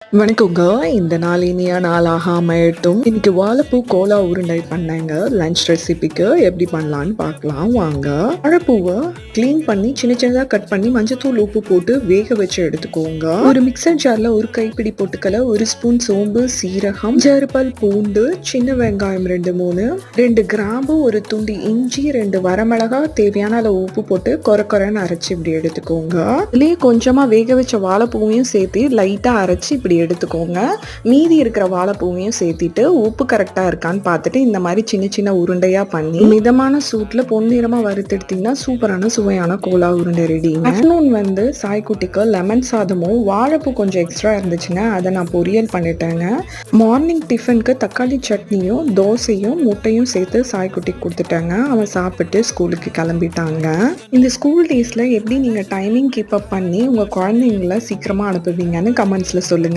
வணக்கங்க. இந்த நாள் இனிய நாளாக அமையட்டும் இன்னைக்கு வாழைப்பூ கோலா உருண்டை பண்ணேங்க. லஞ்ச் ரெசிபிக்கு எப்படி பண்ணலான்னு பார்க்கலாம். வாங்க. வாழைப்பூவை க்ளீன் பண்ணி சின்ன சின்னதாக கட் பண்ணி மஞ்சத்தூள் உப்பு போட்டு வேக வச்சு எடுத்துக்கோங்க. ஒரு மிக்சர் ஜாரில் ஒரு கைப்பிடி பொட்டுக்கலை ஒரு ஸ்பூன் சோம்பு சீரகம் ஜருப்பல் பூண்டு சின்ன வெங்காயம் ரெண்டு மூணு ரெண்டு கிராம்பு ஒரு துண்டி இஞ்சி ரெண்டு வரமிளகா தேவையான அளவு உப்பு போட்டு கொர கொரன்னு அரைச்சி இப்படி எடுத்துக்கோங்க. இதுலேயே கொஞ்சமாக வேக வச்ச வாழைப்பூவையும் சேர்த்து லைட்டாக அரைச்சி இப்படி எடுத்துக்கோங்க. மீதி இருக்கிற வாழைப்பூவையும் சேர்த்திட்டு உப்பு கரெக்டாக இருக்கான்னு பார்த்துட்டு இந்த மாதிரி சின்ன சின்ன உருண்டையாக பண்ணி மிதமான சூட்டில் பொன்னிறமாக வறுத்தெடுத்தீங்கன்னா சூப்பரான சுவையான கோலா உருண்டை ரெடி ஆஃப்டர்நூன் வந்து சாய்க்குட்டிக்கு லெமன் சாதமும் வாழைப்பூ கொஞ்சம் எக்ஸ்ட்ரா இருந்துச்சுன்னா அதை நான் பொரியல் பண்ணிட்டேங்க. மார்னிங் டிஃபனுக்கு தக்காளி சட்னியும் தோசையும் முட்டையும் சேர்த்து சாய்க்குட்டிக்கு கொடுத்துட்டாங்க. அவன் சாப்பிட்டு ஸ்கூலுக்கு கிளம்பிட்டாங்க. இந்த ஸ்கூல் டேஸில் எப்படி நீங்கள் டைமிங் கீப் அப் பண்ணி உங்கள் குழந்தைங்கள சீக்கிரமாக அனுப்புவீங்கன்னு கமெண்ட்ஸில் சொல்லுங்கள்